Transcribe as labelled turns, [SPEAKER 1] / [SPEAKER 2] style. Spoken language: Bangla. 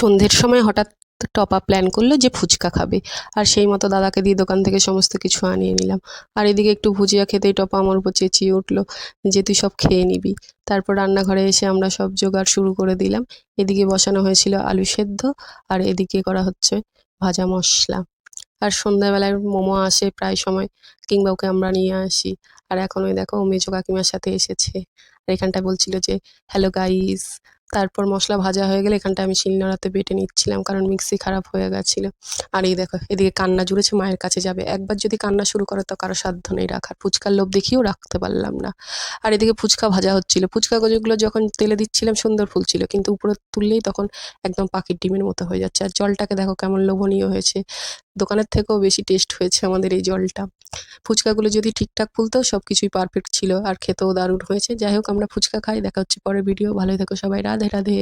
[SPEAKER 1] সন্ধ্যের সময় হঠাৎ টপা প্ল্যান করল যে ফুচকা খাবে। আর সেই মতো দাদাকে দিয়ে দোকান থেকে সমস্ত কিছু আনিয়ে নিলাম। আর এদিকে একটু ভুজিয়া খেতেই টপা আমার উপর চেঁচিয়ে উঠল যে, তুই সব খেয়ে নিবি। তারপর রান্নাঘরে এসে আমরা সব জোগাড় শুরু করে দিলাম। এদিকে বসানো হয়েছিল আলু সেদ্ধ আর এদিকে করা হচ্ছে ভাজা মশলা। আর সন্ধ্যাবেলায় মোমো আসে প্রায় সময় কিংবা ওকে আমরা নিয়ে আসি। আর এখন ওই দেখো, মেজো কাকিমার সাথে এসেছে। আর এখানটায় বলছিল যে হ্যালো গাইস তারপর মশলা ভাজা হয়ে গেলে এখানটা আমি শিলনোড়াতে বেটে নিচ্ছিলাম, কারণ মিক্সি খারাপ হয়ে গেছিল। আর এই দেখো, এদিকে কান্না জুড়েছে, মায়ের কাছে যাবে। একবার যদি কান্না শুরু করে তো কারও সাধ্য নেই রাখার। ফুচকার লোভ দেখিয়েও রাখতে পারলাম না। আর এদিকে ফুচকা ভাজা হচ্ছিল। ফুচকা গজগুলো যখন তেলে দিচ্ছিলাম, সুন্দর ফুলছিল, কিন্তু উপরে তুললেই তখন একদম পাখির ডিমের মতো হয়ে যাচ্ছে। আর জলটাকে দেখো কেমন লোভনীয় হয়েছে। দোকানের থেকেও বেশি টেস্ট হয়েছে আমাদের এই জলটা। ফুচকাগুলো যদি ঠিকঠাক ফুলতো সব কিছুই পারফেক্ট ছিল আর খেতেও দারুণ হয়েছে। যাই হোক, আমরা ফুচকা খাই, দেখা হচ্ছে পরের ভিডিও ভালোই থেকো সবাই। রাধে রাধে।